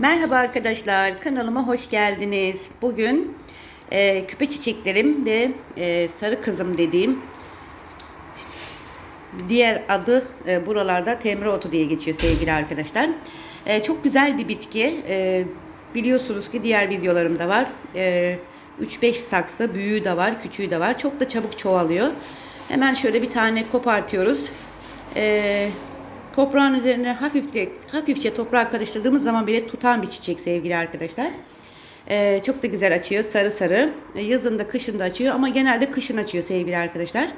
Merhaba arkadaşlar, kanalıma hoş geldiniz. Bugün e, küpe çiçeklerim ve e, sarı kızım dediğim diğer adı e, buralarda temre otu diye geçiyor sevgili arkadaşlar. E, çok güzel bir bitki. E, biliyorsunuz ki diğer videolarımda var. E, 3-5 saksı, büyüğü de var, küçüğü de var. Çok da çabuk çoğalıyor. Hemen şöyle bir tane kopartıyoruz. E, toprağın üzerine hafifçe, hafifçe toprağa karıştırdığımız zaman bile tutan bir çiçek sevgili arkadaşlar. Ee, çok da güzel açıyor sarı sarı. Ee, yazında kışında açıyor ama genelde kışın açıyor sevgili arkadaşlar.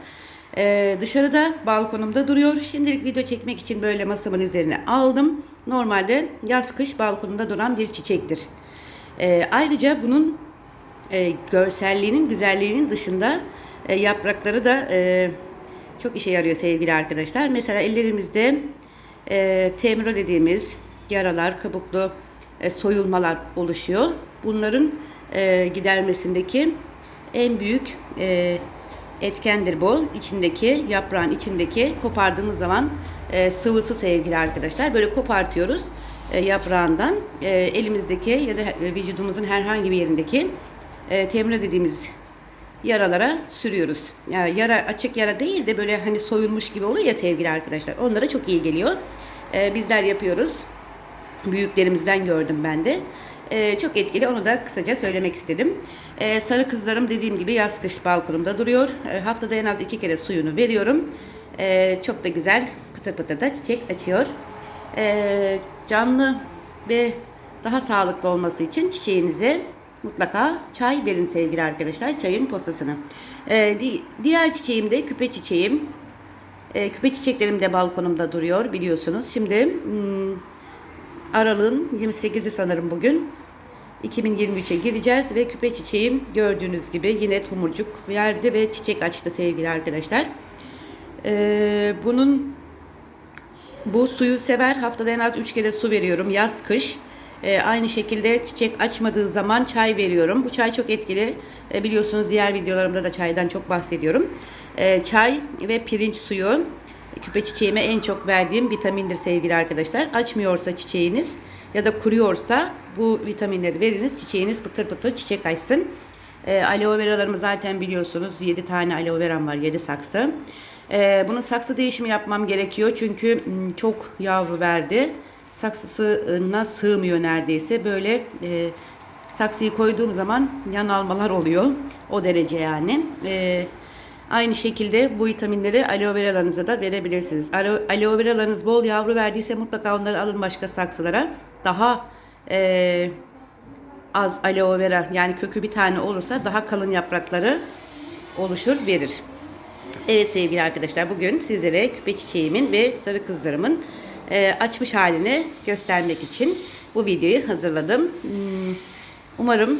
Ee, dışarıda balkonumda duruyor. Şimdilik video çekmek için böyle masamın üzerine aldım. Normalde yaz kış balkonumda duran bir çiçektir. Ee, ayrıca bunun e, görselliğinin güzelliğinin dışında e, yaprakları da e, çok işe yarıyor sevgili arkadaşlar. Mesela ellerimizde e, temro dediğimiz yaralar, kabuklu e, soyulmalar oluşuyor. Bunların e, gidermesindeki en büyük e, etkendir bu. İçindeki yaprağın içindeki kopardığımız zaman e, sıvısı sevgili arkadaşlar. Böyle kopartıyoruz e, yaprağından e, elimizdeki ya da e, vücudumuzun herhangi bir yerindeki e, temre dediğimiz yaralara sürüyoruz. Yani yara açık yara değil de böyle hani soyulmuş gibi oluyor ya sevgili arkadaşlar. Onlara çok iyi geliyor. Ee, bizler yapıyoruz. Büyüklerimizden gördüm ben de. Ee, çok etkili. Onu da kısaca söylemek istedim. Ee, sarı kızlarım dediğim gibi yaz kış balkonumda duruyor. Ee, haftada en az iki kere suyunu veriyorum. Ee, çok da güzel pıtır pıtır da çiçek açıyor. Ee, canlı ve daha sağlıklı olması için çiçeğinize mutlaka çay verin sevgili arkadaşlar. Çayın posasını. Ee, di- diğer çiçeğim de küpe çiçeğim. Ee, küpe çiçeklerim de balkonumda duruyor biliyorsunuz. Şimdi hmm, Aralığın 28'i sanırım bugün. 2023'e gireceğiz ve küpe çiçeğim gördüğünüz gibi yine tomurcuk verdi ve çiçek açtı sevgili arkadaşlar. Ee, bunun bu suyu sever. Haftada en az 3 kere su veriyorum. Yaz kış. Ee, aynı şekilde çiçek açmadığı zaman çay veriyorum. Bu çay çok etkili. Ee, biliyorsunuz diğer videolarımda da çaydan çok bahsediyorum. Ee, çay ve pirinç suyu küpe çiçeğime en çok verdiğim vitamindir sevgili arkadaşlar. Açmıyorsa çiçeğiniz ya da kuruyorsa bu vitaminleri veriniz. Çiçeğiniz pıtır pıtır çiçek açsın. Ee, aloe veralarımı zaten biliyorsunuz. 7 tane aloe veram var. 7 saksı. Ee, bunun saksı değişimi yapmam gerekiyor. Çünkü m, çok yavru verdi. Saksısına sığmıyor neredeyse. Böyle e, saksıyı koyduğum zaman yan almalar oluyor. O derece yani. Ee, aynı şekilde bu vitaminleri aloe veralarınıza da verebilirsiniz. Alo, aloe veralarınız bol yavru verdiyse mutlaka onları alın başka saksılara. Daha e, az aloe vera yani kökü bir tane olursa daha kalın yaprakları oluşur verir. Evet sevgili arkadaşlar bugün sizlere küpe çiçeğimin ve sarı kızlarımın e, açmış halini göstermek için bu videoyu hazırladım. Hmm, Umarım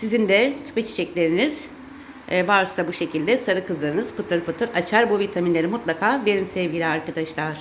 sizin de küpe çiçekleriniz e, varsa bu şekilde sarı kızlarınız pıtır pıtır açar. Bu vitaminleri mutlaka verin sevgili arkadaşlar.